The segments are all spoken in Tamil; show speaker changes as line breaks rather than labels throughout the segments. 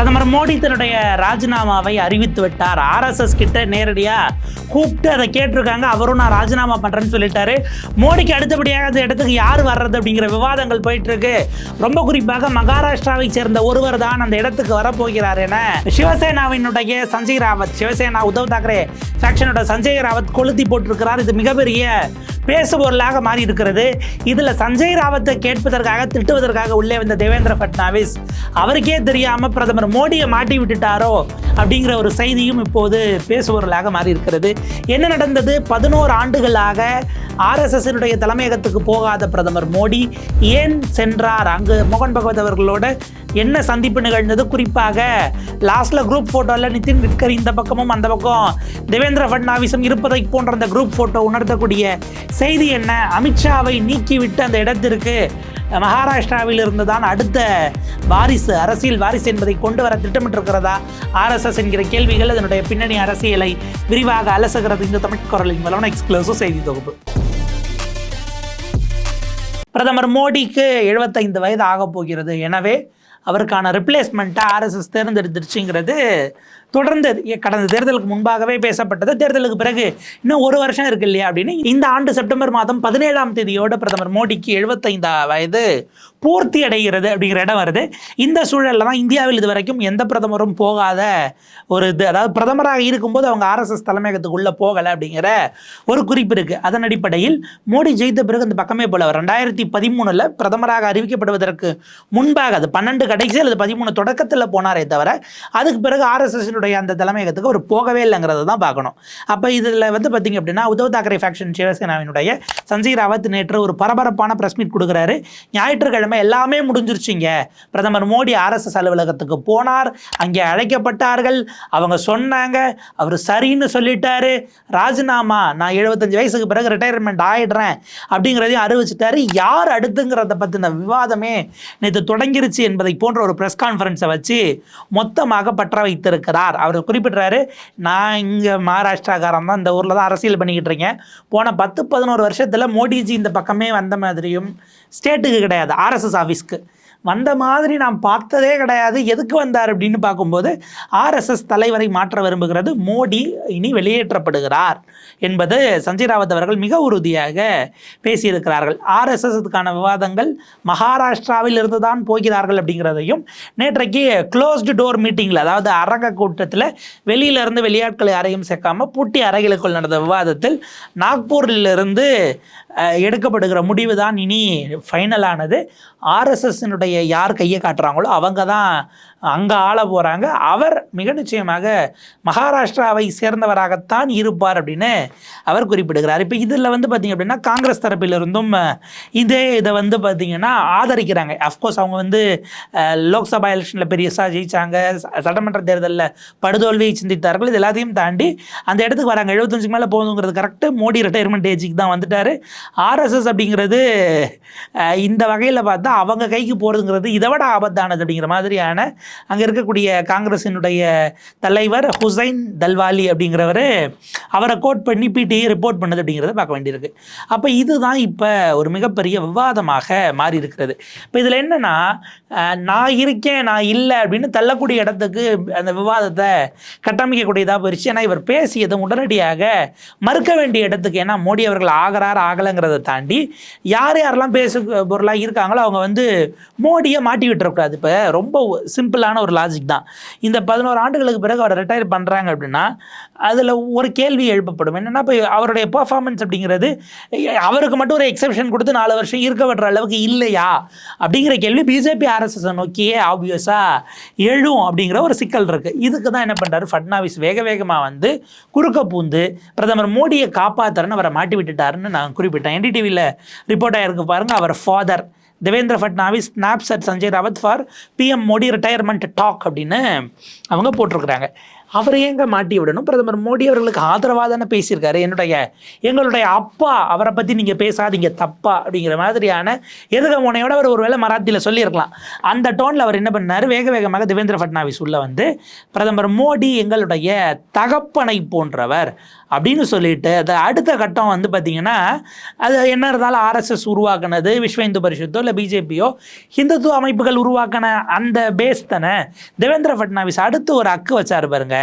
பிரதமர் மோடி தன்னுடைய ராஜினாமாவை அறிவித்து விட்டார். ஆர்எஸ்எஸ் கிட்ட நேரடியாக கூப்பிட்டு அதை கேட்டிருக்காங்க. அவரும் நான் ராஜினாமா பண்ணுறேன்னு சொல்லிட்டாரு. மோடிக்கு அடுத்தபடியாக அந்த இடத்துக்கு யார் வர்றது அப்படிங்கிற விவாதங்கள் போயிட்டு இருக்கு ரொம்ப குறிப்பாக மகாராஷ்டிராவை சேர்ந்த ஒருவர் தான் அந்த இடத்துக்கு வரப்போகிறார் என சிவசேனாவினுடைய சஞ்சய் ராவத் சிவசேனா உத்தவ் தாக்கரே ஃபேக்ஷனோட சஞ்சய் ராவத் கொளுத்தி போட்டிருக்கிறார். இது மிகப்பெரிய பேசுபொருளாக மாறி இருக்கிறது இதில் சஞ்சய் ராவத்தை கேட்பதற்காக திட்டுவதற்காக உள்ளே வந்த தேவேந்திர ஃபட்னாவிஸ் அவருக்கே தெரியாமல் பிரதமர் மோடியை மாட்டி விட்டுட்டாரோ அப்படிங்கிற ஒரு செய்தியும் இப்போது பேசுபொருளாக மாறி இருக்கிறது என்ன நடந்தது? பதினோரு ஆண்டுகளாக ஆர்எஸ்எஸ்னுடைய தலைமையகத்துக்கு போகாத பிரதமர் மோடி ஏன் சென்றார்? அங்கு மோகன் பகவத் அவர்களோட என்ன சந்திப்பு நிகழ்ந்தது? குறிப்பாக லாஸ்ட்ல குரூப் ஃபோட்டோவில் நிதின் கட்கரி இந்த பக்கமும் அந்த பக்கம். தேவேந்திர ஃபட்னாவிஸும் இருப்பதை போன்ற அந்த குரூப் ஃபோட்டோ உணர்த்தக்கூடிய செய்தி என்ன? அமித்ஷாவை நீக்கிவிட்டு அந்த இடத்திற்கு மகாராஷ்டிராவில் இருந்து தான் அடுத்த வாரிசு அரசியல் வாரிசு என்பதை கொண்டு வர திட்டமிட்டிருக்கிறதா? ஆர்எஸ்எஸ் என்கிற கேள்விகள் அதனுடைய பின்னணி அரசியலை விரிவாக அலசுகிறது இந்த தமிழ் குரலின் மூலம். எக்ஸ்க்ளூசிவ் செய்தி தொகுப்பு. பிரதமர் மோடிக்கு எழுபத்தைந்து வயது ஆகப் போகிறது. எனவே அவருக்கான ரிப்ளேஸ்மெண்ட்டாக ஆர்எஸ்எஸ் தேர்ந்தெடுத்துருச்சுங்கிறது தொடர்ந்து கடந்த தேர்தலுக்கு முன்பாகவே பேசப்பட்டது. தேர்தலுக்கு பிறகு இன்னும் ஒரு வருஷம் இருக்கு இல்லையா அப்படின்னு. இந்த ஆண்டு செப்டம்பர் மாதம் பதினேழாம் தேதியோட பிரதமர் மோடிக்கு எழுபத்தைந்தா வயது பூர்த்தி அடைகிறது அப்படிங்கிற இடம் வருது. இந்த சூழலில் தான் இந்தியாவில் இது வரைக்கும் எந்த பிரதமரும் போகாத ஒரு இது. அதாவது பிரதமராக இருக்கும்போது அவங்க ஆர்எஸ்எஸ் தலைமையகத்துக்குள்ளே போகலை அப்படிங்கிற ஒரு குறிப்பு இருக்குது அதன் அடிப்படையில் மோடி ஜெயித்த பிறகு இந்த பக்கமே போல ரெண்டாயிரத்தி பதிமூணில் பிரதமராக அறிவிக்கப்படுவதற்கு முன்பாக அது பன்னெண்டு கடைசி அல்லது பதிமூணு தொடக்கத்தில் போனாரே தவிர அதுக்கு பிறகு ஆர்எஸ்எஸ்னுடைய அந்த தலைமையகத்துக்கு அவர் போகவே இல்லைங்கிறத தான் பார்க்கணும். அப்போ இதில் வந்து பார்த்தீங்க அப்படின்னா உத்தவ் தாக்கரே ஃபேக்ஷன் சிவசேனாவினுடைய சஞ்சய் ராவத் நேற்று ஒரு பரபரப்பான ப்ரெஸ் மீட் கொடுக்குறாரு. ஞாயிற்றுக்கிழமை எல்லாமே முடிஞ்சிருச்சுங்க. பிரதமர் மோடி ஆர்எஸ்எஸ் அலுவலகத்துக்கு போனார். அங்கே அழைக்கப்பட்டார்கள். அவங்க சொன்னாங்க. அவர் சரின்னு சொல்லிட்டாரு. ராஜினாமா நான் எழுபத்தஞ்சு வயசுக்கு பிறகு ரிட்டையர்மெண்ட் ஆயிடுறேன் அப்படிங்கிறதையும் அறிவிச்சிட்டாரு. யார் அடுத்துங்கிறத பற்றின விவாதமே நேற்று தொடங்கிருச்சு என்பதை போன்ற ஒரு ப்ரெஸ் கான்ஃபரன்ஸை வச்சு மொத்தமாக பற்ற வைத்திருக்கிறார். அவர் குறிப்பிட்றாரு நான் இங்கே மகாராஷ்டிராக்காரன் தான் இந்த ஊரில் தான் அரசியல் பண்ணிக்கிட்டு இருக்கேன். போன பத்து பதினோரு வருஷத்தில் மோடிஜி இந்த பக்கமே வந்த மாதிரியும் ஸ்டேட்டுக்கு கிடையாது ஆர்எஸ்எஸ் ஆஃபீஸ்க்கு. வந்த மாதிரி நாம் பார்த்ததே கிடையாது. எதுக்கு வந்தார் அப்படின்னு பார்க்கும்போது ஆர்எஸ்எஸ் தலைவரை மாற்ற விரும்புகிறது மோடி இனி வெளியேற்றப்படுகிறார் என்பது சஞ்சய் ராவத் அவர்கள் மிக உறுதியாக பேசியிருக்கிறார்கள். ஆர்எஸ்எஸ்க்கான விவாதங்கள் மகாராஷ்டிராவில் இருந்து தான் போகிறார்கள் அப்படிங்கிறதையும் நேற்றைக்கு க்ளோஸ்டு டோர் மீட்டிங்கில் அதாவது அரங்க கூட்டத்தில் வெளியிலிருந்து வெளியாட்களை யாரையும் சேர்க்காமல் பூட்டி அறைகளுக்குள் நடந்த விவாதத்தில் நாக்பூரிலிருந்து எடுக்கப்படுகிற முடிவு தான் இனி ஃபைனலானது ஆர்எஸ்எஸ்னுடைய யார் கையை காட்டுறாங்களோ அவங்க தான் அங்கே ஆள போகிறாங்க அவர் மிக நிச்சயமாக மகாராஷ்டிராவை சேர்ந்தவராகத்தான் இருப்பார் அப்படின்னு அவர் குறிப்பிடுகிறார். இப்போ இதில் வந்து பார்த்திங்க அப்படின்னா காங்கிரஸ் தரப்பிலிருந்தும் இதே இதை வந்து பார்த்திங்கன்னா ஆதரிக்கிறாங்க. அஃப்கோர்ஸ் அவங்க வந்து லோக்சபா எலெக்ஷனில் பெரியசாக ஜெயித்தாங்க சட்டமன்ற தேர்தலில் படுதோல்வியை சிந்தித்தார்கள். இது எல்லாத்தையும் தாண்டி அந்த இடத்துக்கு வராங்க. எழுபத்தஞ்சுக்கு மேலே போகணுங்கிறது கரெக்டு மோடி ரிட்டையர்மெண்ட் ஏஜுக்கு தான் வந்துட்டார். ஆர்எஸ்எஸ் அப்படிங்கிறது இந்த வகையில் பார்த்தா அவங்க கைக்கு போகிறதுங்கிறது இதை விட ஆபத்தானது அப்படிங்கிற மாதிரியான அங்கே இருக்கக்கூடிய காங்கிரஸினுடைய தலைவர் ஹுசைன் தல்வாலி அப்படிங்கிறவர் அவரை கோட் பண்ணி பிடிஐ ரிப்போர்ட் பண்ணது அப்படிங்கிறத பார்க்க வேண்டியிருக்கு. அப்போ இதுதான் இப்போ ஒரு மிகப்பெரிய விவாதமாக மாறி இருக்கிறது இப்போ இதில் என்னென்னா நான் இருக்கேன் நான் இல்லை அப்படின்னு தள்ளக்கூடிய இடத்துக்கு அந்த விவாதத்தை கட்டமைக்கக்கூடியதாக போயிடுச்சு ஏன்னா இவர் பேசியது உடனடியாக மறுக்க வேண்டிய இடத்துக்கு ஏன்னா மோடி அவர்கள் ஆகிறார் ஆகலைங்கிறத தாண்டி யார் யாரெல்லாம் பேசு பொருளாக இருக்காங்களோ அவங்க வந்து மோடியை மாட்டி விட்டுறக்கூடாது. இப்போ ரொம்ப சிம்பிளான ஒரு லாஜிக் தான். இந்த பதினோரு ஆண்டுகளுக்கு பிறகு அவர் ரிட்டையர் பண்ணுறாங்க அப்படின்னா அதில் ஒரு கேள்வி எழுப்பப்படும். என்னென்னா இப்போ அவருடைய பர்ஃபார்மன்ஸ் அப்படிங்கிறது அவருக்கு மட்டும் ஒரு எக்ஸப்ஷன் கொடுத்து நாலு வருஷம் இருக்க விடுற அளவுக்கு இல்லையா? அப்படிங்கிற கேள்வி பிஜேபி ஆர்எஸ்எஸ் நோக்கியே ஆப்வியஸாக எழும் அப்படிங்கிற ஒரு சிக்கல் இருக்குது இதுக்கு தான் என்ன பண்ணுறாரு ஃபட்னாவிஸ் வேக வேகமாக வந்து குறுக்க பூந்து பிரதமர் மோடியை காப்பாற்றுறன்னு அவரை மாட்டி விட்டுட்டாருன்னு நான் குறிப்பிட்டேன் என்டிடிவியில் ரிப்போர்ட் ஆகிருக்கு பாருங்க. அவர் father Devendra Fadnavis snaps Sanjay Raut for PM Modi retirement talk அப்படின்னு அவங்க போட்டிருக்கிறாங்க. அவரை ஏங்க மாட்டி விடணும்? பிரதமர் மோடி அவர்களுக்கு ஆதரவாக தானே பேசியிருக்காரு. என்னுடைய எங்களுடைய அப்பா அவரை பற்றி நீங்கள் பேசாதீங்க தப்பா அப்படிங்கிற மாதிரியான எதுக முனையோட அவர் ஒருவேளை மராத்தியில் சொல்லியிருக்கலாம். அந்த டோனில் அவர் என்ன பண்ணார்? வேக வேகமாக தேவேந்திர ஃபட்னாவிஸ் உள்ள வந்து பிரதமர் மோடி எங்களுடைய தகப்பனை போன்றவர் அப்படின்னு சொல்லிட்டு அது அடுத்த கட்டம் வந்து பார்த்திங்கன்னா அது என்ன இருந்தாலும் ஆர்எஸ்எஸ் உருவாக்குனது விஸ்வ இந்து பரிஷத்தோ இல்லை பிஜேபியோ ஹிந்துத்துவ அமைப்புகள் உருவாக்கின அந்த பேஸ் தானே? தேவேந்திர ஃபட்னாவிஸ் அடுத்து ஒரு அக்கு வச்சார் பாருங்க.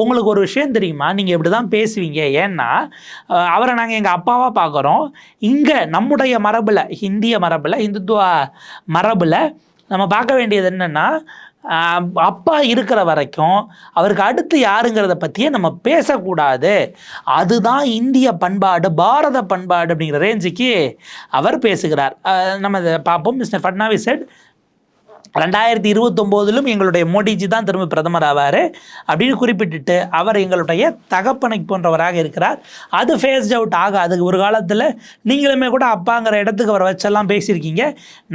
உங்களுக்கு ஒரு விஷயம் தெரியுமா? நீங்கள் இப்படி தான் பேசுவீங்க. ஏன்னா அவரை நாங்கள் எங்கள் அப்பாவாக பார்க்குறோம் இங்கே நம்முடைய மரபில் இந்திய மரபில் இந்துத்துவ மரபில் நம்ம பார்க்க வேண்டியது என்னென்னா அப்பா இருக்கிற வரைக்கும் அவருக்கு அடுத்து யாருங்கிறத பற்றியே நம்ம பேசக்கூடாது. அதுதான் இந்திய பண்பாடு பாரத பண்பாடு அப்படிங்கிற ரேஞ்சுக்கு அவர் பேசுகிறார். நம்ம இதை பார்ப்போம். மிஸ்டர் ஃபட்னாவிஸ் செட் ரெண்டாயிரத்தி இருபத்தொம்போதிலும் எங்களுடைய மோடிஜி தான் திரும்ப பிரதமர் ஆவார் அப்படின்னு குறிப்பிட்டுட்டு அவர் எங்களுடைய தகப்பனை போன்றவராக இருக்கிறார். அது ஃபேஸ்ட் அவுட் ஆகாது. ஒரு காலத்தில் நீங்களுமே கூட அப்பாங்கிற இடத்துக்கு அவரை வச்செல்லாம் பேசியிருக்கீங்க.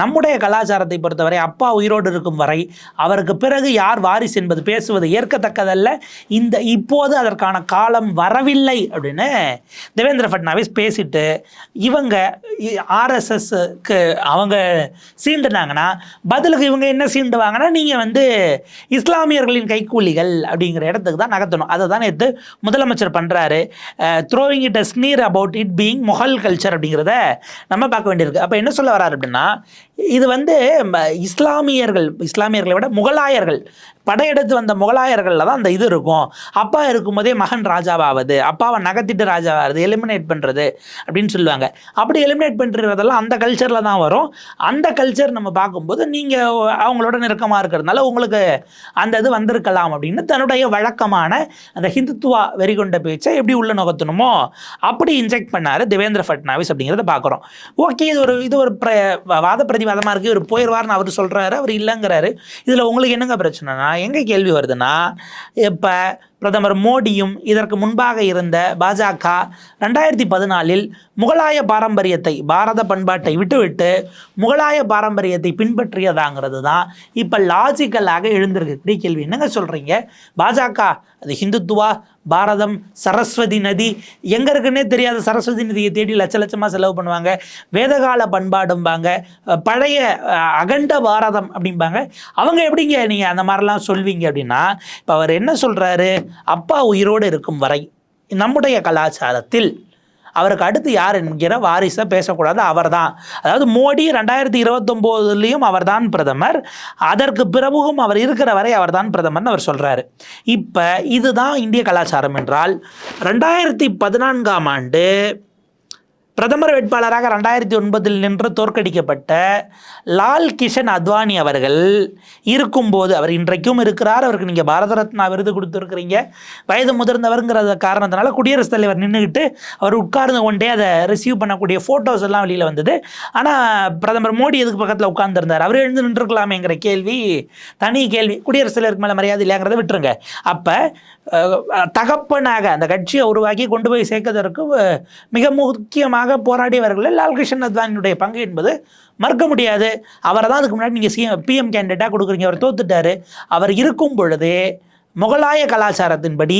நம்முடைய கலாச்சாரத்தை பொறுத்தவரை அப்பா உயிரோடு இருக்கும் வரை அவருக்கு பிறகு யார் வாரிசு என்பது பேசுவது ஏற்கத்தக்கதல்ல. இந்த இப்போது அதற்கான காலம் வரவில்லை அப்படின்னு தேவேந்திர ஃபட்னாவிஸ் பேசிட்டு இவங்க ஆர்எஸ்எஸ்க்கு அவங்க சீண்டுனாங்கன்னா பதிலுக்கு இவங்க என்ன சீண்டுவாங்கன்னா நீங்கள் வந்து இஸ்லாமியர்களின் கைக்கூலிகள் அப்படிங்கிற இடத்துக்கு தான் நகர்த்தணும். அதை தான் நேற்று முதலமைச்சர் பண்ணுறாரு throwing it a sneer about it being Mughal culture அப்படிங்கிறத நம்ம பார்க்க வேண்டியிருக்கு. அப்போ என்ன சொல்ல வராரு அப்படின்னா இது வந்து இஸ்லாமியர்கள் இஸ்லாமியர்களை விட முகலாயர்கள். படையெடுத்து வந்த முகலாயர்களில் தான் அந்த இது இருக்கும். அப்பா இருக்கும்போதே மகன் ராஜாவாவது அப்பாவை நகர்த்திட்டு ராஜாவாகுது எலிமினேட் பண்ணுறது அப்படின்னு சொல்லுவாங்க. அப்படி எலிமினேட் பண்ணுறதெல்லாம் அந்த கல்ச்சரில் தான் வரும். அந்த கல்ச்சர் நம்ம பார்க்கும்போது நீங்கள் அவங்களோட நெருக்கமாக இருக்கிறதுனால உங்களுக்கு அந்த இது வந்திருக்கலாம் அப்படின்னு தன்னுடைய வழக்கமான அந்த ஹிந்துத்துவா வெறி கொண்ட பேச்சை எப்படி உள்ள நுகர்த்தணுமோ அப்படி இன்ஜெக்ட் பண்ணார் தேவேந்திர ஃபட்னாவிஸ் அப்படிங்கிறத பார்க்குறோம். ஓகே இது ஒரு இது ஒரு பிர வாத பிரதிவாதமாக இருக்குது இவர் போயிடுவார்னு அவர் சொல்கிறாரு அவர் இல்லைங்கிறாரு. இதில் உங்களுக்கு என்னங்க பிரச்சனைனா எங்கே கேள்வி வருதுன்னா இப்போ பிரதமர் மோடியும் இதற்கு முன்பாக இருந்த பாஜக ரெண்டாயிரத்தி பதினாலில் முகலாய பாரம்பரியத்தை பாரத பண்பாட்டை விட்டுவிட்டு முகலாய பாரம்பரியத்தை பின்பற்றியதாங்கிறது தான் இப்போ லாஜிக்கலாக எழுந்திருக்கக்கூடிய கேள்வி என்னங்க சொல்கிறீங்க பாஜக அது ஹிந்துத்துவா? பாரதம் சரஸ்வதி நதி? எங்கே இருக்குன்னே தெரியாத சரஸ்வதி நதியை தேடி லட்ச லட்சமாக செலவு பண்ணுவாங்க. வேதகால பண்பாடும்பாங்க. பழைய அகண்ட பாரதம் அப்படிம்பாங்க. அவங்க எப்படிங்க நீங்கள் அந்த மாதிரிலாம் சொல்வீங்க அப்படின்னா இப்போ அவர் என்ன சொல்கிறாரு அப்பா உயிரோடு இருக்கும் வரை நம்முடைய கலாச்சாரத்தில் அவருக்கு அடுத்து யார் என்கிற வாரிசை பேசக்கூடாது அவர் தான் அதாவது மோடி ரெண்டாயிரத்தி இருபத்தொம்போதுலேயும் அவர்தான் பிரதமர். அதற்கு பிறகும் அவர் இருக்கிற வரை அவர் தான் பிரதமர்னு அவர் சொல்கிறாரு இப்போ இதுதான் இந்திய கலாச்சாரம் என்றால் ரெண்டாயிரத்தி பதினான்காம் ஆண்டு பிரதமர் வேட்பாளராக ரெண்டாயிரத்தி ஒன்பதில் நின்று தோற்கடிக்கப்பட்ட லால் கிஷன் அத்வானி அவர்கள் இருக்கும்போது அவர் இன்றைக்கும் இருக்கிறார். அவருக்கு நீங்கள் பாரத ரத்னா விருது கொடுத்துருக்குறீங்க. வயது முதிர்ந்தவருங்கிற காரணத்தினால குடியரசுத் தலைவர் நின்றுக்கிட்டு அவர் உட்கார்ந்து கொண்டே அதை ரிசீவ் பண்ணக்கூடிய ஃபோட்டோஸ் எல்லாம் வெளியில் வந்தது. ஆனால் பிரதமர் மோடி எதுக்கு பக்கத்தில் உட்கார்ந்துருந்தார்? அவர் எழுந்து நின்றுருக்கலாமேங்கிற கேள்வி தனி கேள்வி குடியரசுத் தலைவருக்கு மேலே மரியாதை இல்லைங்கிறத விட்டுருங்க. அப்போ தகப்பனாக அந்த கட்சியை உருவாக்கி கொண்டு போய் சேர்க்கதற்கு மிக முக்கியமாக போராடியவர்களில் லால்கிருஷ்ணன் அத்வானியுடைய பங்கு என்பது மறுக்க முடியாது. அவரை தான் அதுக்கு முன்னாடி நீங்கள் சிஎம் பிஎம் கேண்டிடேட்டாக கொடுக்குறீங்க. அவர் தோத்துட்டாரு. அவர் இருக்கும் பொழுது முகலாய கலாச்சாரத்தின்படி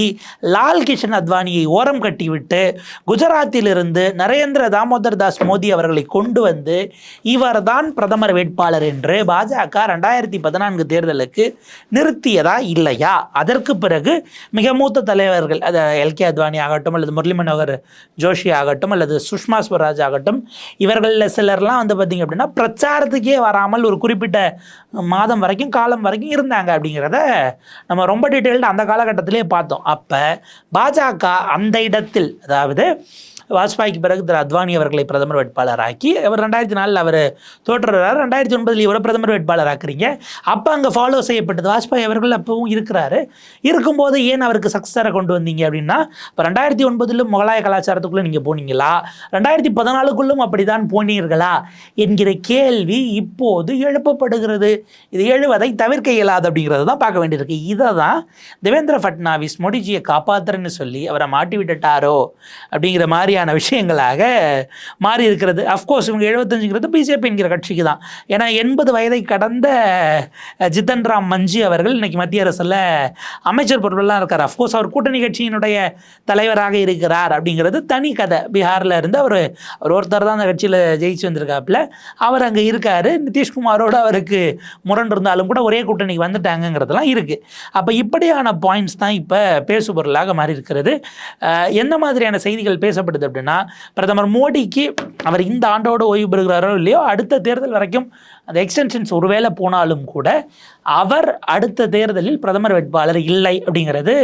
லால் கிஷன் அத்வானியை ஓரம் கட்டிவிட்டு குஜராத்திலிருந்து நரேந்திர தாமோதர் தாஸ் மோடி அவர்களை கொண்டு வந்து இவர்தான் பிரதமர் வேட்பாளர் என்று பாஜக ரெண்டாயிரத்தி பதினான்கு தேர்தலுக்கு நிறுத்தியதா இல்லையா? அதற்கு பிறகு மிக மூத்த தலைவர்கள் அது எல்கே அத்வானி ஆகட்டும் அல்லது முரளி மனோகர் ஜோஷி ஆகட்டும் அல்லது சுஷ்மா ஸ்வராஜ் ஆகட்டும் இவர்களில் சிலர்லாம் வந்து பார்த்திங்க அப்படின்னா பிரச்சாரத்துக்கே வராமல் ஒரு குறிப்பிட்ட மாதம் வரைக்கும் காலம் வரைக்கும் இருந்தாங்க அப்படிங்கிறத நம்ம ரொம்ப டீட்டெயில்டு அந்த காலகட்டத்திலே பார்த்தோம். அப்போ பாஜக அந்த இடத்தில் அதாவது வாஜ்பாய்க்கு பிறகு திரு அத்வானி அவர்களை பிரதமர் வேட்பாளராக்கி அவர் ரெண்டாயிரத்தி நாலில் அவர் தோற்றுறாரு. ரெண்டாயிரத்தி ஒன்பதில் இவரை பிரதமர் வேட்பாளர் ஆக்குறீங்க அப்போ அங்கே ஃபாலோ செய்யப்பட்டது வாஜ்பாய் அவர்கள் அப்பவும் இருக்கிறாரு. இருக்கும்போது ஏன் அவருக்கு சக்ஸரை கொண்டு வந்தீங்க அப்படின்னா இப்போ ரெண்டாயிரத்தி ஒன்பதிலும் முகலாய கலாச்சாரத்துக்குள்ளே நீங்கள் போனீங்களா? ரெண்டாயிரத்தி பதினாலுக்குள்ளும் அப்படிதான் போனீர்களா? என்கிற கேள்வி இப்போது எழுப்பப்படுகிறது. இது எழுவதை தவிர்க்க இயலாது அப்படிங்கிறது தான் பார்க்க வேண்டியிருக்கு. இதை தான் தேவேந்திர ஃபட்னாவிஸ் மோடிஜியை காப்பாத்துறேன்னு சொல்லி அவரை மாட்டி விட்டுட்டாரோ அப்படிங்கிற மாதிரி மாதிரியான விஷயங்களாக மாறி இருக்கிறது. அஃப்கோர்ஸ் இவங்க எழுபத்தஞ்சுங்கிறது பிஜேபி என்கிற கட்சிக்கு தான் ஏன்னா எண்பது வயதை கடந்த ஜிதன் ஜித்தன் ராம் மஞ்சி அவர்கள் இன்னைக்கு மத்திய அரசில் அமைச்சர் பொருளெல்லாம் இருக்கார். அஃப்கோர்ஸ் அவர் கூட்டணி கட்சியினுடைய தலைவராக இருக்கிறார் அப்படிங்கிறது தனி கதை. பீகாரில் இருந்து அவர் அவர் ஒருத்தர் தான் அந்த கட்சியில் ஜெயிச்சு வந்திருக்காப்புல. அவர் அங்கே இருக்கார். நிதிஷ்குமாரோடு அவருக்கு முரண் இருந்தாலும் கூட ஒரே கூட்டணிக்கு வந்துட்டாங்கங்கிறதெல்லாம் இருக்குது அப்போ இப்படியான பாயிண்ட்ஸ் தான் இப்போ பேசுபொருளாக மாறி இருக்கிறது. எந்த மாதிரியான செய்திகள் பேசப்படுது அப்படின்னா பிரதமர் மோடிக்கு அவர் இந்த ஆண்டோடு ஓய்வு பெறுகிறாரோ இல்லையோ அடுத்த தேர்தல் வரைக்கும் அந்த எக்ஸ்டென்ஷன்ஸ் ஒருவேளை போனாலும் கூட அவர் அடுத்த தேர்தலில் பிரதமர் வேட்பாளர் இல்லை அப்படிங்கிறது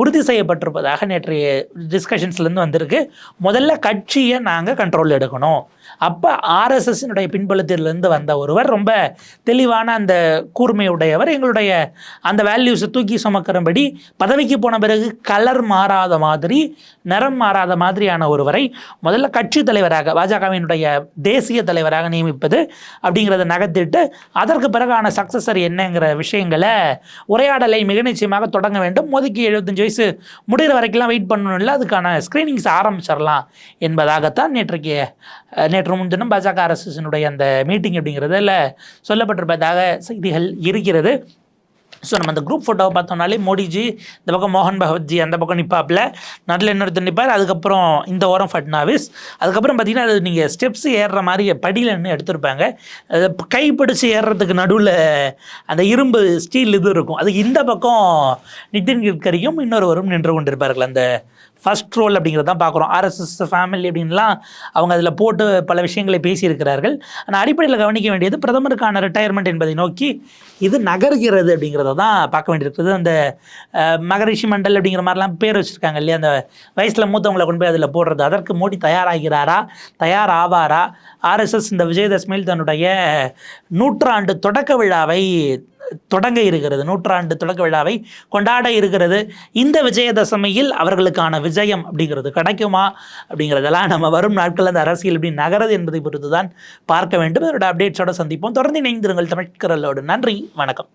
உறுதி செய்யப்பட்டிருப்பதாக நேற்றைய டிஸ்கஷன்ஸ்லேருந்து வந்திருக்கு. முதல்ல கட்சியை நாங்கள் கண்ட்ரோல் எடுக்கணும். அப்போ ஆர்எஸ்எஸ்னுடைய பின்புலத்திலிருந்து வந்த ஒருவர் ரொம்ப தெளிவான அந்த கூர்மையுடையவர். எங்களுடைய அந்த வேல்யூஸை தூக்கி சுமக்கிறபடி பதவிக்கு போன பிறகு கலர் மாறாத மாதிரி நிறம் மாறாத மாதிரியான ஒருவரை முதல்ல கட்சி தலைவராக பாஜகவினுடைய தேசிய தலைவராக நியமிப்பது அப்படிங்கிறத நகர்த்திட்டு அதற்கு பிறகான சக்சஸர் என்னங்கிற விஷயங்களை உரையாடலை மிக நிச்சயமாக தொடங்க வேண்டும். மோதிக்கு எழுபத்தஞ்சு வயசு முடிகிற வரைக்கும்லாம் வெயிட் பண்ணணும் இல்லை அதுக்கான ஸ்க்ரீனிங்ஸ் ஆரம்பிச்சிடலாம் என்பதாகத்தான் நேற்றைக்கு நேற்று முன்தினம் பாஜக அரசினுடைய அந்த மீட்டிங் அப்படிங்கிறதுல சொல்லப்பட்டிருப்பதாக செய்திகள் இருக்கிறது. ஸோ நம்ம அந்த குரூப் ஃபோட்டோவை பார்த்தோம்னாலே மோடிஜி இந்த பக்கம் மோகன் பகவத்ஜி அந்த பக்கம் நிற்பாப்பில் நடுவில் இன்னொருத்தர் நிற்பார் அதுக்கப்புறம் இந்த ஓரம் ஃபட்னாவிஸ். அதுக்கப்புறம் பார்த்தீங்கன்னா அது நீங்கள் ஸ்டெப்ஸ் ஏறுற மாதிரி படியில் நின்று எடுத்திருப்பாங்க கை கைப்பிடிச்சு ஏறுறதுக்கு நடுவில் அந்த இரும்பு ஸ்டீல் இது இருக்கும். அது இந்த பக்கம் நிதின் கட்கரியும் இன்னொருவரும் நின்று கொண்டிருப்பார்கள் அந்த ஃபர்ஸ்ட் ரோல் அப்படிங்கிறத தான் பார்க்குறோம். ஆர்எஸ்எஸ் ஃபேமிலி அப்படின்லாம் அவங்க அதில் போட்டு பல விஷயங்களை பேசியிருக்கிறார்கள். ஆனால் அடிப்படையில் கவனிக்க வேண்டியது பிரதமருக்கான ரிட்டையர்மெண்ட் என்பதை நோக்கி இது நகர்கிறது அப்படிங்கிறத தான் பார்க்க வேண்டியிருக்கிறது. அந்த மகரிஷி மண்டல் அப்படிங்கிற மாதிரிலாம் பேர் வச்சுருக்காங்க இல்லையா? அந்த வயசில் மூத்தவங்களை கொண்டு போய் அதில் போடுறது. அதற்கு மோடி தயாராகிறாரா? தயார் ஆவாரா ஆர்எஸ்எஸ் இந்த விஜயதசமியில் தன்னுடைய நூற்றாண்டு தொடக்க விழாவை தொடங்க இருக்கிறது. நூற்றாண்டு தொடக்க விழாவை கொண்டாட இருக்கிறது. இந்த விஜயதசமியில் அவர்களுக்கான விஜயம் அப்படிங்கிறது கிடைக்குமா அப்படிங்கிறதெல்லாம் நம்ம வரும் நாட்களில் அந்த அரசியல் எப்படி நகரது என்பதை பொறுத்து தான் பார்க்க வேண்டும். அதோட அப்டேட்ஸோட சந்திப்போம். தொடர்ந்து இணைந்திருங்கள் தமிழ்கரலோடு நன்றி. வணக்கம்.